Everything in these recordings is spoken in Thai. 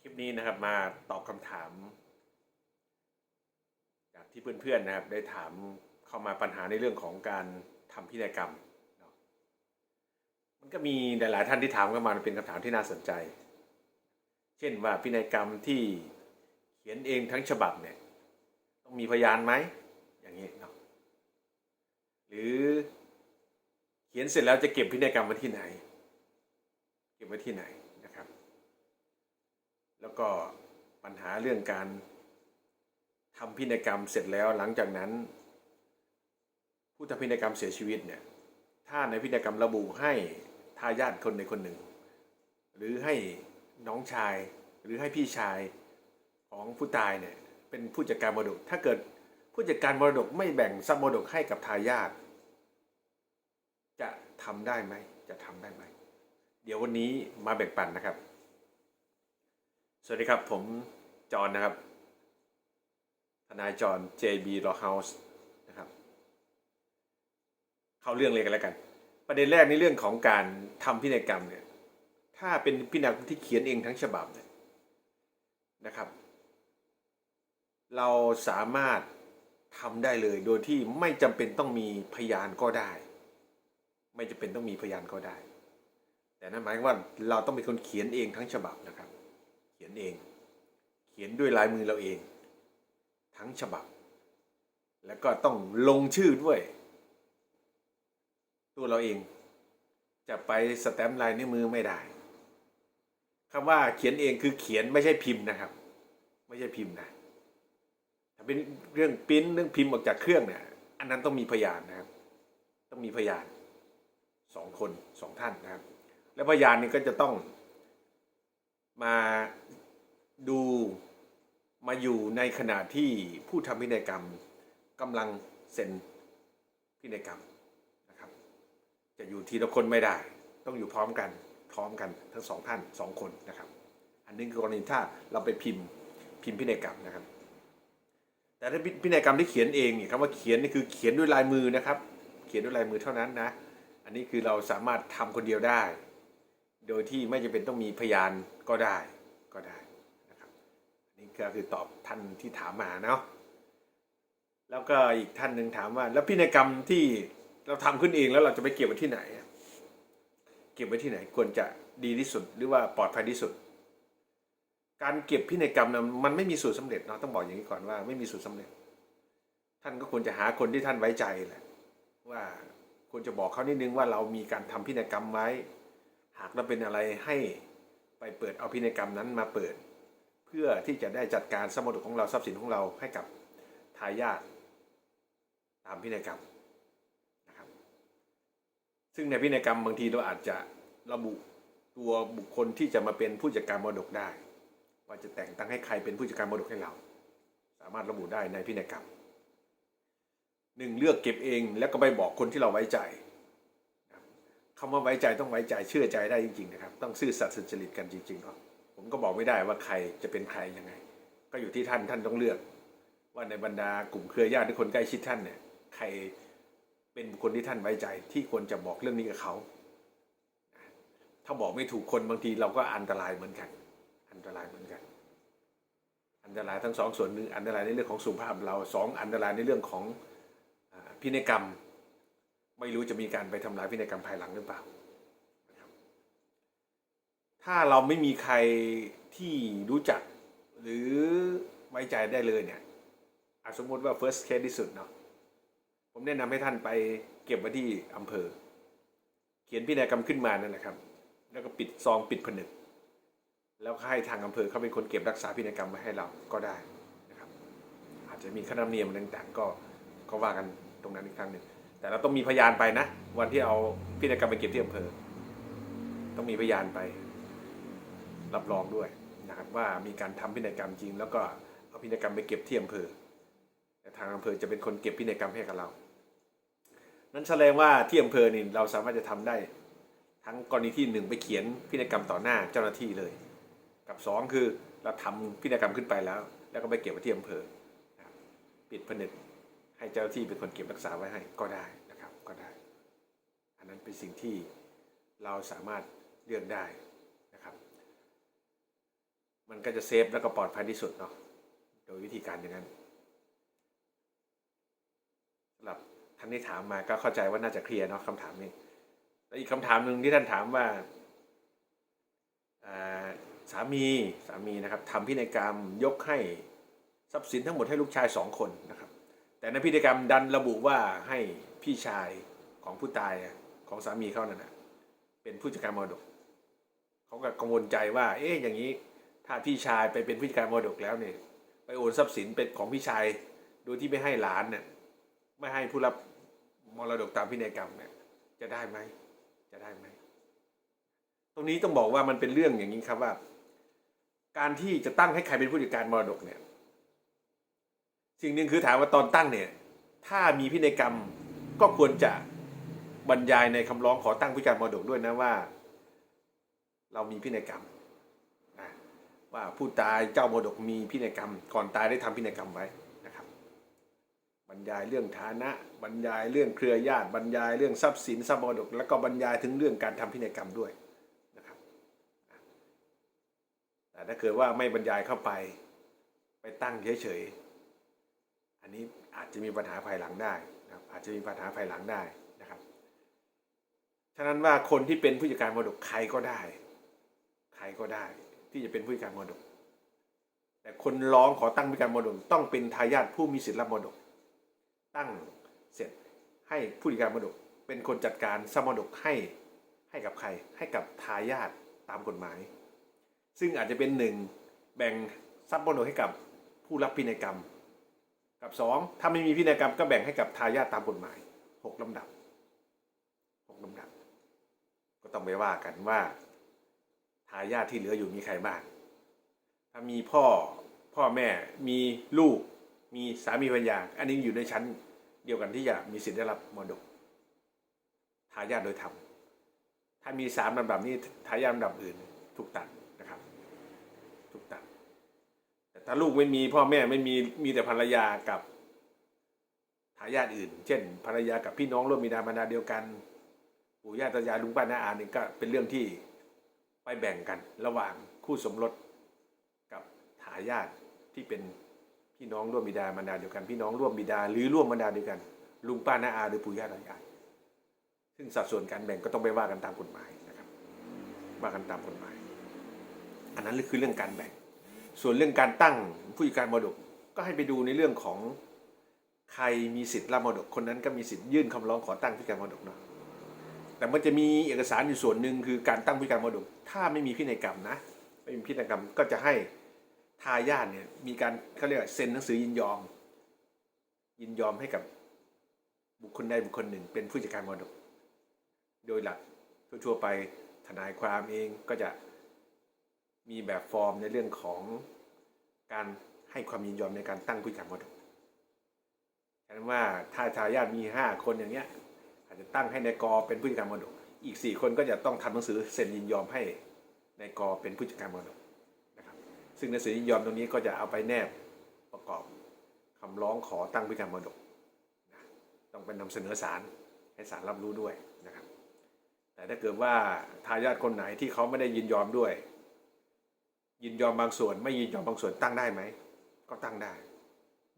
คลิปนี้นะครับมาตอบคำถาม จากที่เพื่อนๆนะครับ ได้ถามเข้ามาปัญหาในเรื่องของการทำพินัยกรรมเนาะมันก็มีหลายๆท่านที่ถามเข้ามาเป็นคำถามที่น่าสนใจ เช่นว่าพินัยกรรมที่เขียนเองทั้งฉบับเนี่ย ต้องมีพยานไหมอย่างนี้เนาะหรือเขียนเสร็จแล้วจะเก็บพินัยกรรมไว้ที่ไหน เก็บไว้ที่ไหน แล้วก็ปัญหาเรื่องการทำพินัยกรรมเสร็จแล้วหลังจากนั้น ผู้ทำพินัยกรรมเสียชีวิตเนี่ยถ้าในพินัยกรรมระบุให้ทายาทคนใดคนหนึ่ง หรือให้น้องชายหรือให้พี่ชายของผู้ตายเนี่ยเป็นผู้จัดการมรดก ถ้าเกิดผู้จัดการมรดกไม่แบ่งทรัพย์มรดกให้กับทายาทจะทำได้ไหมจะทำได้ไหม เดี๋ยววันนี้มาแบ่งปันนะครับ สวัสดีครับ ผมจอนนะครับ ทนายจอน JB Law House นะครับ เข้าเรื่องเลยกันแล้วกัน ประเด็นแรกในเรื่องของการทำพินัยกรรมเนี่ย ถ้าเป็นพินัยกรรมที่เขียนเองทั้งฉบับเนี่ยนะครับ เราสามารถทำได้เลยโดยที่ไม่จำเป็นต้องมีพยานก็ได้ ไม่จำเป็นต้องมีพยานก็ได้ แต่นั่นหมายว่าเราต้องเป็นคนเขียนเองทั้งฉบับนะครับ นเอง เขียนด้วยลายมือเราเอง ทั้งฉบับ แล้วก็ต้องลงชื่อด้วย ตัวเราเอง จะไปสแตมป์ลายนิ้วมือไม่ได้คำว่าเขียนเองคือเขียนไม่ใช่พิมพ์นะครับ ไม่ใช่พิมพ์นะถ้าเป็นเรื่องปริ้นเรื่องพิมพ์ออกจากเครื่องเนี่ยอันนั้นต้องมีพยานนะครับ ต้องมีพยานสองคนสองท่านนะครับ และพยานนี่ก็จะต้องมา ดูมาอยู่ในขณะที่ผู้ทำพินัยกรรมกำลังเซ็นพินัยกรรมนะครับ จะอยู่ทีละคนไม่ได้ ต้องอยู่พร้อมกันพร้อมกันทั้งสองท่านสองคนนะครับ อันนี้คือกรณีถ้าเราไปพิมพ์พิมพ์พินัยกรรมนะครับ แต่ถ้าพินัยกรรมที่เขียนเองเนี่ยคำว่าเขียนนี่คือเขียนด้วยลายมือนะครับ เขียนด้วยลายมือเท่านั้นนะ อันนี้คือเราสามารถทำคนเดียวได้ โดยที่ไม่จำเป็นต้องมีพยานก็ได้ก็ได้ นี่ก็คือตอบท่านที่ถามมาเนาะแล้วก็อีกท่านหนึ่งถามว่า แล้วพินัยกรรมที่เราทำขึ้นเองแล้วเราจะไปเก็บไว้ที่ไหน เก็บไว้ที่ไหนควรจะดีที่สุดหรือว่าปลอดภัยที่สุด การเก็บพินัยกรรมนะมันไม่มีสูตรสำเร็จเนาะต้องบอกอย่างนี้ก่อนว่าไม่มีสูตรสำเร็จ ท่านก็ควรจะหาคนที่ท่านไว้ใจแหละว่าควรจะบอกเขานิดนึงว่าเรามีการทำพินัยกรรมไว้ หากเราเป็นอะไรให้ไปเปิดเอาพินัยกรรมนั้นมาเปิด พื่อที่จะได้จัดการสมบัติของเราทรัพย์สินของเราให้กับทายาทตามพินัยกรรมนะครับ ซึ่งในพินัยกรรมบางทีเราอาจจะระบุตัวบุคคลที่จะมาเป็นผู้จัดการมรดกได้ ว่าจะแต่งตั้งให้ใครเป็นผู้จัดการมรดกให้เรา สามารถระบุได้ในพินัยกรรมหนึ่งเลือกเก็บเองแล้วก็ไปบอกคนที่เราไว้ใจคำว่าไว้ใจต้องไว้ใจเชื่อใจได้จริง ๆ นะครับ ต้องซื่อสัตย์สุจริตกันจริงๆเนาะผม ก็บอกไม่ได้ว่าใครจะเป็นใครยังไง ก็อยู่ที่ท่านท่านต้องเลือก ว่าในบรรดากลุ่มเครือญาติหรือคนใกล้ชิดท่านเนี่ยใครเป็นบุคคลที่ท่านไว้ใจ ที่ควรจะบอกเรื่องนี้กับเขาถ้าบอกไม่ถูกคนบางทีเราก็อันตรายเหมือนกัน อันตรายเหมือนกัน อันตรายทั้งสองส่วนหนึ่งอันตรายในเรื่องของสุขภาพเราสองอันตรายในเรื่องของอพินัยกรรม ไม่รู้จะมีการไปทำลายพินัยกรรมภายหลังหรือเปล่า ถ้าเราไม่มีใครที่รู้จัก หรือไว้ใจได้เลยเนี่ยอะสมมติว่า first case ที่สุดเนาะผมแนะนำให้ท่านไปเก็บไว้ที่อำเภอ เขียนพินัยกรรมขึ้นมานั่นแหละครับ แล้วก็ปิดซองปิดผนึก แล้วให้ทางอำเภอเขาเป็นคนเก็บรักษาพินัยกรรมไว้ให้เราก็ได้นะครับ อาจจะมีค่าธรรมเนียมต่างๆ ก็ก็ว่ากันตรงนั้นอีกครั้งหนึ่งแต่เราต้องมีพยานไปนะ วันที่เอาพินัยกรรมไปเก็บที่อำเภอ ต้องมีพยานไป รับรองด้วยนะครับว่ามีการทำพินัยกรรมจริง แล้วก็เอาพินัยกรรมไปเก็บที่อำเภอแต่ทางอำเภอจะเป็นคนเก็บพินัยกรรมให้กับเรา นั้นแสดงว่าที่อำเภอนี่เราสามารถจะทำได้ ทั้งกรณีที่หนึ่งไปเขียนพินัยกรรมต่อหน้าเจ้าหน้าที่เลย กับสองคือเราทำพินัยกรรมขึ้นไปแล้ว แล้วก็ไปเก็บไว้ที่อำเภอปิดผนึกให้เจ้าหน้าที่เป็นคนเก็บรักษาไว้ให้ก็ได้นะครับก็ได้ อันนั้นเป็นสิ่งที่เราสามารถเลือกได้ มันก็จะเซฟแล้วก็ปลอดภัยที่สุดเนาะโดยวิธีการอย่างนั้นสำหรับท่านที่ถามมาก็เข้าใจว่าน่าจะเคลียร์เนาะคำถามนี้แล้วอีกคำถามหนึ่งที่ท่านถามว่าอ่าสามีสามีนะครับทำพินัยกรรมยกให้ทรัพย์สินทั้งหมดให้ลูกชายสองคนนะครับ แต่ในพินัยกรรมดันระบุว่าให้พี่ชายของผู้ตายของสามีเขานั่นนะเป็นผู้จัดการมรดกเขาก็กังวลใจว่า เอ๊ะอย่างนี้ ถ้าพี่ชายไปเป็นผู้จัดการมรดกแล้วเนี่ย ไปโอนทรัพย์สินเป็นของพี่ชายโดยที่ไม่ให้หลานเนี่ยไม่ให้ผู้รับมรดกตามพินัยกรรมเนี่ยจะได้ไหมจะได้ไหมตรงนี้ต้องบอกว่ามันเป็นเรื่องอย่างนี้ครับว่า การที่จะตั้งให้ใครเป็นผู้จัดการมรดกเนี่ย สิ่งหนึ่งคือถามว่าตอนตั้งเนี่ย ถ้ามีพินัยกรรมก็ควรจะบรรยายในคำร้องขอตั้งผู้จัดการมรดกด้วยนะว่า เรามีพินัยกรรม ว่าผู้ตายเจ้ามรดกมีพินัยกรรม ก่อนตายได้ทำพินัยกรรมไว้นะครับ บรรยายเรื่องฐานะ บรรยายเรื่องเครือญาติ บรรยายเรื่องทรัพย์สินทรัพย์มรดก แล้วก็บรรยายถึงเรื่องการทำพินัยกรรมด้วยนะครับแต่ถ้าเกิดว่าไม่บรรยายเข้าไป ไปตั้งเฉยๆอันนี้อาจจะมีปัญหาภายหลังได้นะครับ อาจจะมีปัญหาภายหลังได้นะครับฉะนั้นว่าคนที่เป็นผู้จัดการมรดกใครก็ได้ ใครก็ได้ ที่จะเป็นผู้จัดการมรดก แต่คนร้องขอตั้งผู้จัดการมรดก ต้องเป็นทายาทผู้มีสิทธิ์รับมรดก ตั้งเสร็จให้ผู้จัดการมรดก เป็นคนจัดการสมรดกให้ให้กับใครให้กับทายาทตามกฎหมาย ซึ่งอาจจะเป็นหนึ่งแบ่งทรัพย์มรดกให้กับผู้รับพินัยกรรม กับสองถ้าไม่มีพินัยกรรมก็แบ่งให้กับทายาทตามกฎหมายหกลำดับหกลำดับ ก็ต้องไปว่ากันว่า ทายาทที่เหลืออยู่มีใครบ้าง ถ้ามีพ่อพ่อแม่มีลูก มีสามีภรรยา อันนี้อยู่ในชั้นเดียวกันที่จะมีสิทธิ์ได้รับมรดกทายาทโดยธรรมถ้ามีสามลำดับนี้ทายาทลำดับอื่นถูกตัดนะครับถูกตัด แต่ถ้าลูกไม่มีพ่อแม่ไม่มีมีแต่ภรรยากับทายาทอื่น เช่น ภรรยากับพี่น้องร่วมบิดามารดาเดียวกันปู่ย่าตายายลุงป้าน้าอาเนี่ยก็เป็นเรื่องที่ แบ่งกันระหว่างคู่สมรสกับทายาทที่เป็นพี่น้องร่วมบิดามารดาเดียวกัน พี่น้องร่วมบิดาหรือร่วมมารดาเดียวกัน ลุงป้าน้าอาหรือปู่ย่าตายายซึ่งสัดส่วนการแบ่งก็ต้องไปว่ากันตามกฎหมายนะครับว่ากันตามกฎหมาย อันนั้นคือเรื่องการแบ่ง ส่วนเรื่องการตั้งผู้จัดการมรดกก็ให้ไปดูในเรื่องของใครมีสิทธิ์รับมรดกคนนั้นก็มีสิทธิ์ยื่นคำร้องขอตั้งผู้จัดการมรดกเนาะ แต่มันจะมีเอกสารอยู่ส่วนหนึ่งคือการตั้งผู้จัดการมรดก ถ้าไม่มีพินัยกรรมนะ ไม่มีพินัยกรรมก็จะให้ทายาทเนี่ยมีการเขาเรียกว่าเซ็นหนังสือยินยอม ยินยอมให้กับบุคคลใดบุคคลหนึ่ง เป็นผู้จัดการมรดก โดยหลักทั่วๆไปทนายความเองก็จะมีแบบฟอร์มในเรื่องของการให้ความยินยอมในการตั้งผู้จัดการมรดกฉะนั้นว่าถ้าทายาทมีห้าคนอย่างเงี้ย อาจจะตั้งให้นายกอเป็นผู้จัดการมรดก อีกสี่คนก็จะต้องทำหนังสือเซ็นยินยอมให้นายกอเป็นผู้จัดการมรดกนะครับซึ่งหนังสือยินยอมตรงนี้ก็จะเอาไปแนบประกอบคำร้องขอตั้งผู้จัดการมรดกนะต้องเป็นนำเสนอศาลให้ศาลรับรู้ด้วยนะครับ แต่ถ้าเกิดว่าทายาทคนไหนที่เขาไม่ได้ยินยอมด้วย ยินยอมบางส่วน ไม่ยินยอมบางส่วนตั้งได้ไหมก็ตั้งได้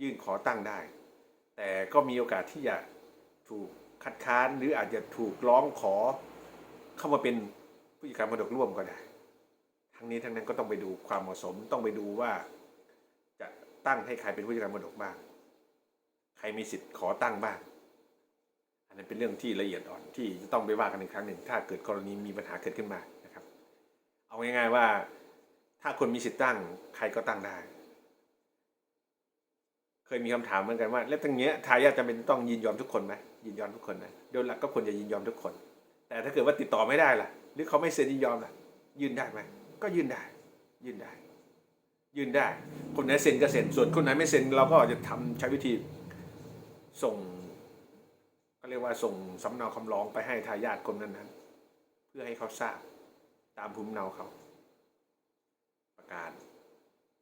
ยื่นขอตั้งได้ แต่ก็มีโอกาสที่จะถูก คัดค้านหรืออาจจะถูกร้องขอเข้ามาเป็นผู้จัดการมรดกร่วมก็ได้ ทั้งนี้ทั้งนั้นก็ต้องไปดูความเหมาะสมต้องไปดูว่าจะตั้งให้ใครเป็นผู้จัดการมรดกบ้าง ใครมีสิทธิ์ขอตั้งบ้าง อันนั้นเป็นเรื่องที่ละเอียดอ่อนที่จะต้องไปว่ากันอีกครั้งหนึ่ง ถ้าเกิดกรณีมีปัญหาเกิดขึ้นมานะครับ เอาง่ายๆว่า ถ้าคนมีสิทธิ์ตั้งใครก็ตั้งได้เคยมีคำถามเหมือนกันว่า แล้วตรงเนี้ยทายาทจำเป็นต้องยินยอมทุกคนไหม ยินยอมทุกคนนะโดยหลักก็ควรจะยินยอมทุกคน แต่ถ้าเกิดว่าติดต่อไม่ได้ล่ะ หรือเขาไม่เซ็นยินยอมล่ะ ยื่นได้ไหมก็ยื่นได้ ยื่นได้ ยื่นได้ คนไหนเซ็นก็เซ็นส่วนคนไหนไม่เซ็นเราก็จะทำใช้วิธีส่งก็เรียกว่าส่งสำเนาคำร้องไปให้ทายาทคนนั้นนั้นๆเพื่อให้เขาทราบตามภูมิเนาเขา ประกาศ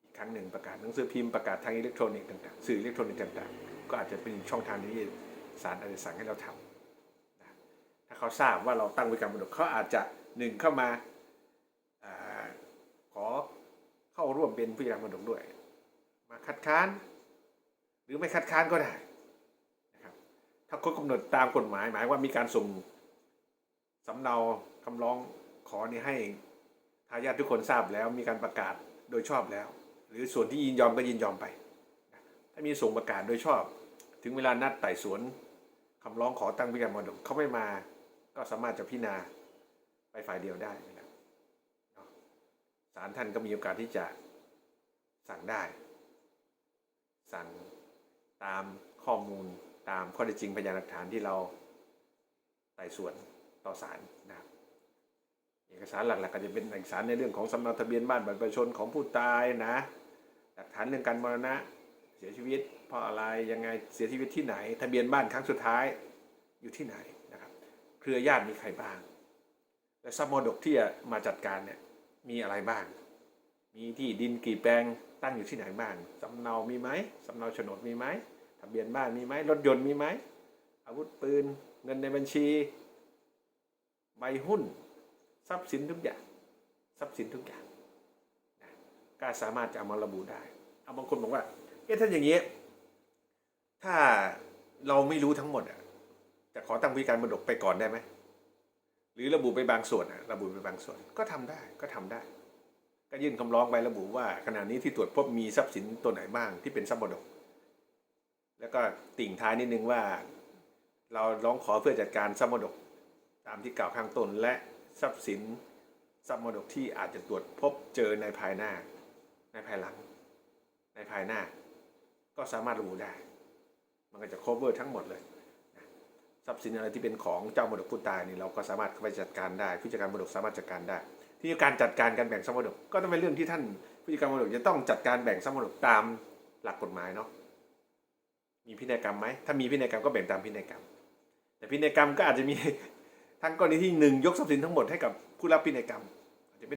อีกครั้งหนึ่งประกาศหนังสือพิมพ์ประกาศทางอิเล็กทรอนิกส์ต่างๆสื่ออิเล็กทรอนิกส์ต่างๆ ก็อาจจะเป็นช่องทางที่ ศาลอาจจะสั่งให้เราทำนะถ้าเขาทราบว่าเราตั้งไว้การมรดกเขาอาจจะหนึ่งเข้ามาอขอเข้าร่วมเป็นผู้จัดการมรดกด้วย มาคัดค้าน หรือไม่คัดค้านก็ได้นะครับถ้าครบกำหนดตามกฎหมายหมายว่ามีการส่งสำเนาคำร้องขอนี้ให้ทายาททุกคนทราบแล้วมีการประกาศโดยชอบแล้ว หรือส่วนที่ยินยอมก็ยินยอมไป ถ้ามีส่งประกาศโดยชอบ ถึงเวลานัดไต่สวน คำร้องขอตั้งผู้จัดการมรดกเขาไม่มา ก็สามารถจะพิจารณาไปฝ่ายเดียวได้นะครับเนาะศาลท่านก็มีโอกาสที่จะสั่งได้ สั่งตามข้อมูลตามข้อเท็จจริงพยานหลักฐานที่เราไต่สวนต่อศาลนะครับเอกสารหลักๆก็จะเป็นเอกสารในเรื่องของสำเนาทะเบียนบ้านบัตรประชาชนของผู้ตายนะ หลักฐานเรื่องการมรณะ เสียชีวิตเพราะอะไรยังไงเสียชีวิตที่ไหน ทะเบียนบ้านครั้งสุดท้ายอยู่ที่ไหนนะครับ เครือญาติมีใครบ้าง และทรัพย์มรดกที่จะมาจัดการเนี่ยมีอะไรบ้าง มีที่ดินกี่แปลงตั้งอยู่ที่ไหนบ้างสำเนามีไหมสำเนาโฉนดมีไหมทะเบียนบ้านมีไหมรถยนต์มีไหมอาวุธปืนเงินในบัญชี ใบหุ้น ทรัพย์สินทุกอย่าง ทรัพย์สินทุกอย่างนะก็สามารถจะเอามาระบุได้ เอาบางคนบอกว่า เอ๊ะถ้าอย่างนี้ ถ้าเราไม่รู้ทั้งหมดอะจะขอตั้งวิการมรดกไปก่อนได้ไหมหรือระบุไปบางส่วนอะระบุไปบางส่วน ก็ทำได้ก็ทำได้ ก็ยื่นคำร้องไประบุว่าขณะนี้ที่ตรวจพบมีทรัพย์สินตัวไหนบ้างที่เป็นทรัพย์มรดก แล้วก็ติ่งท้ายนิดนึงว่า เราร้องขอเพื่อจัดการทรัพย์มรดก ตามที่กล่าวข้างต้นและทรัพย์สินทรัพย์มรดกที่อาจจะตรวจพบเจอในภายหน้า ในภายหลัง ในภายหน้า ก็สามารถระบุได้ มันก็จะ cover ทั้งหมดเลยทรัพย์สินอะไรที่เป็นของเจ้ามรดกผู้ตายนี่เราก็สามารถเข้าไปจัดการได้ผู้จัดการมรดกสามารถจัดการได้ ที่การจัดการการแบ่งทรัพย์มรดกก็ต้องเป็นเรื่องที่ท่านผู้จัดการมรดกจะต้องจัดการแบ่งทรัพย์มรดกตามหลักกฎหมายเนาะมีพินัยกรรมไหมถ้ามีพินัยกรรมก็แบ่งตามพินัยกรรม แต่พินัยกรรมก็อาจจะมีทั้งกรณีที่หนึ่งยกทรัพย์สินทั้งหมดให้กับผู้รับพินัยกรรม